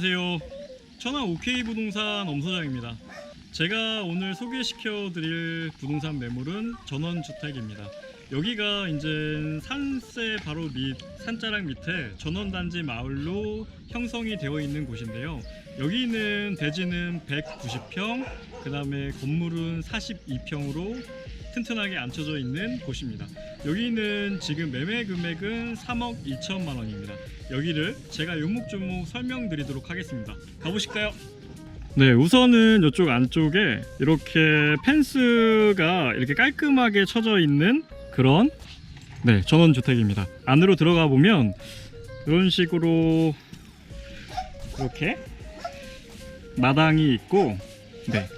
안녕하세요. 천안 OK 부동산 엄소장입니다. 제가 오늘 소개시켜 드릴 부동산 매물은 전원주택입니다. 여기가 이제 산세 바로 밑 산자락 밑에 전원단지 마을로 형성이 되어 있는 곳인데요. 여기는 대지는 190평, 그 다음에 건물은 42평으로 튼튼하게 앉혀져 있는 곳입니다. 여기는 지금 매매 금액은 3억 2천만 원입니다. 여기를 제가 요목조목 설명드리도록 하겠습니다. 가보실까요? 네, 우선은 이쪽 안쪽에 이렇게 펜스가 이렇게 깔끔하게 쳐져 있는 그런 네, 전원 주택입니다. 안으로 들어가 보면 이런 식으로 이렇게 마당이 있고 네,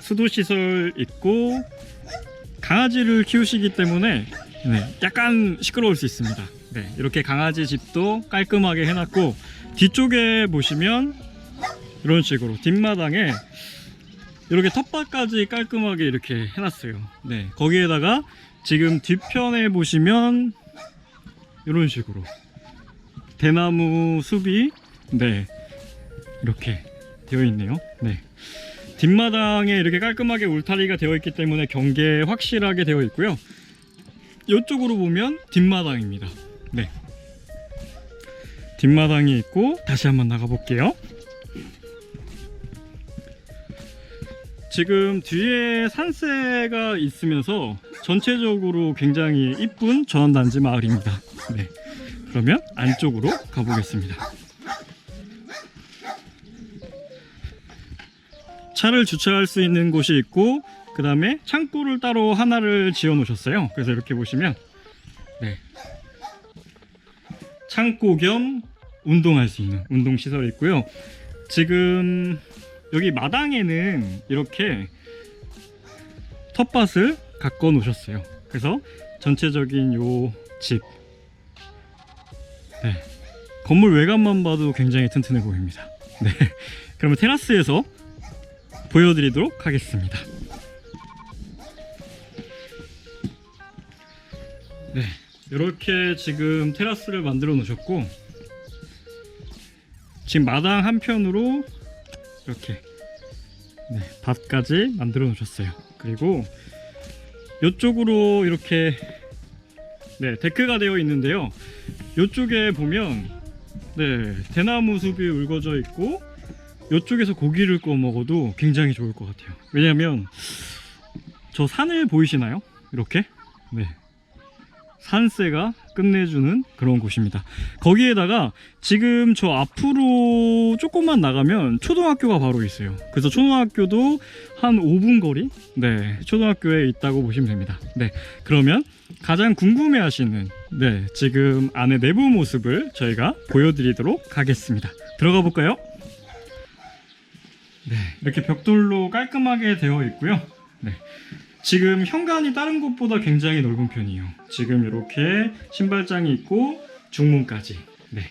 수도 시설 있고 강아지를 키우시기 때문에 네, 약간 시끄러울 수 있습니다. 네, 이렇게 강아지 집도 깔끔하게 해놨고 뒤쪽에 보시면 이런 식으로 뒷마당에 이렇게 텃밭까지 깔끔하게 이렇게 해놨어요. 네, 거기에다가 지금 뒤편에 보시면 이런 식으로 대나무 숲이 네 이렇게 되어 있네요. 네. 뒷마당에 이렇게 깔끔하게 울타리가 되어 있기 때문에 경계 확실하게 되어 있고요. 이쪽으로 보면 뒷마당입니다. 네. 뒷마당이 있고 다시 한번 나가 볼게요. 지금 뒤에 산세가 있으면서 전체적으로 굉장히 이쁜 전원단지 마을입니다. 네. 그러면 안쪽으로 가보겠습니다. 차를 주차할 수 있는 곳이 있고 그 다음에 창고를 따로 하나를 지어 놓으셨어요 그래서 이렇게 보시면 네. 창고 겸 운동할 수 있는 운동 시설이 있고요 지금 여기 마당에는 이렇게 텃밭을 가꿔 놓으셨어요 그래서 전체적인 요집 네. 건물 외관만 봐도 굉장히 튼튼해 보입니다 네. 그러면 테라스에서 보여드리도록 하겠습니다. 네, 이렇게 지금 테라스를 만들어 놓으셨고 지금 마당 한편으로 이렇게 네, 밭까지 만들어 놓으셨어요. 그리고 이쪽으로 이렇게 네, 데크가 되어 있는데요. 이쪽에 보면 네, 대나무 숲이 울거져 있고 이쪽에서 고기를 구워 먹어도 굉장히 좋을 것 같아요. 왜냐하면 저 산을 보이시나요? 이렇게 네 산세가 끝내주는 그런 곳입니다. 거기에다가 지금 저 앞으로 조금만 나가면 초등학교가 바로 있어요. 그래서 초등학교도 한 5분 거리 네 초등학교에 있다고 보시면 됩니다. 네 그러면 가장 궁금해 하시는 네 지금 안에 내부 모습을 저희가 보여드리도록 하겠습니다. 들어가 볼까요? 네, 이렇게 벽돌로 깔끔하게 되어 있고요. 네. 지금 현관이 다른 곳보다 굉장히 넓은 편이에요. 지금 이렇게 신발장이 있고 중문까지. 네.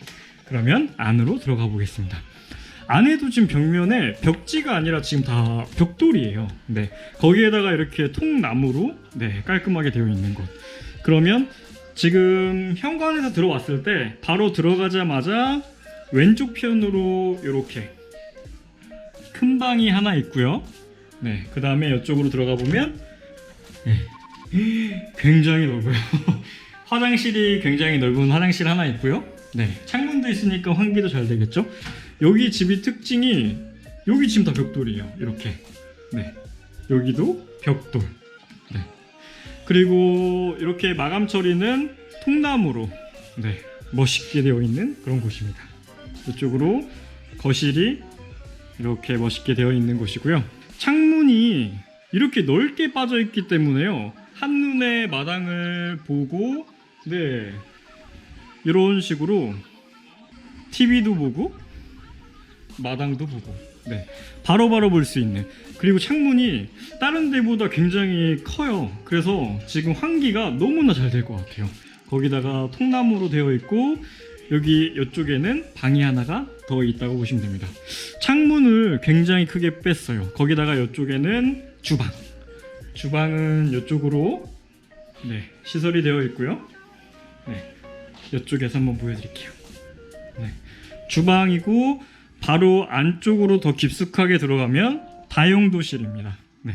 그러면 안으로 들어가 보겠습니다. 안에도 지금 벽면에 벽지가 아니라 지금 다 벽돌이에요. 네. 거기에다가 이렇게 통나무로 네, 깔끔하게 되어 있는 곳. 그러면 지금 현관에서 들어왔을 때 바로 들어가자마자 왼쪽 편으로 이렇게 큰 방이 하나 있고요. 네, 그 다음에 이쪽으로 들어가 보면 네, 굉장히 넓어요. 화장실이 굉장히 넓은 화장실 하나 있고요. 네, 창문도 있으니까 환기도 잘 되겠죠. 여기 집이 특징이 여기 지금 다 벽돌이에요. 이렇게. 네, 여기도 벽돌. 네, 그리고 이렇게 마감 처리는 통나무로 네, 멋있게 되어 있는 그런 곳입니다. 이쪽으로 거실이 이렇게 멋있게 되어 있는 곳이고요. 창문이 이렇게 넓게 빠져 있기 때문에요. 한눈에 마당을 보고 네 이런 식으로 TV도 보고 마당도 보고 네 바로바로 볼 수 있는 그리고 창문이 다른 데보다 굉장히 커요. 그래서 지금 환기가 너무나 잘 될 것 같아요. 거기다가 통나무로 되어 있고 여기 이쪽에는 방이 하나가 더 있다고 보시면 됩니다. 창문을 굉장히 크게 뺐어요. 거기다가 이쪽에는 주방. 주방은 이쪽으로 네, 시설이 되어 있고요. 네, 이쪽에서 한번 보여드릴게요. 네, 주방이고 바로 안쪽으로 더 깊숙하게 들어가면 다용도실입니다. 네.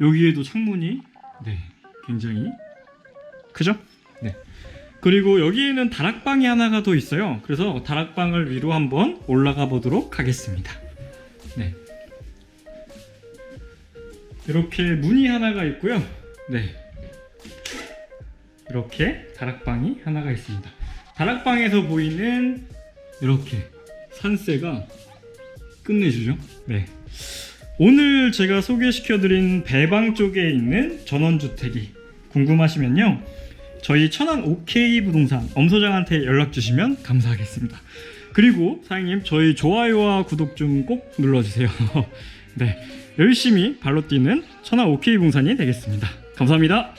여기에도 창문이 네, 굉장히 크죠? 네. 그리고 여기에는 다락방이 하나가 더 있어요. 그래서 다락방을 위로 한번 올라가 보도록 하겠습니다. 네. 이렇게 문이 하나가 있고요. 네. 이렇게 다락방이 하나가 있습니다. 다락방에서 보이는 이렇게 산세가 끝내주죠. 네. 오늘 제가 소개시켜드린 배방 쪽에 있는 전원주택이 궁금하시면요. 저희 천안 OK 부동산 엄소장한테 연락 주시면 감사하겠습니다. 그리고 사장님 저희 좋아요와 구독 좀 꼭 눌러주세요. 네. 열심히 발로 뛰는 천안 OK 부동산이 되겠습니다. 감사합니다.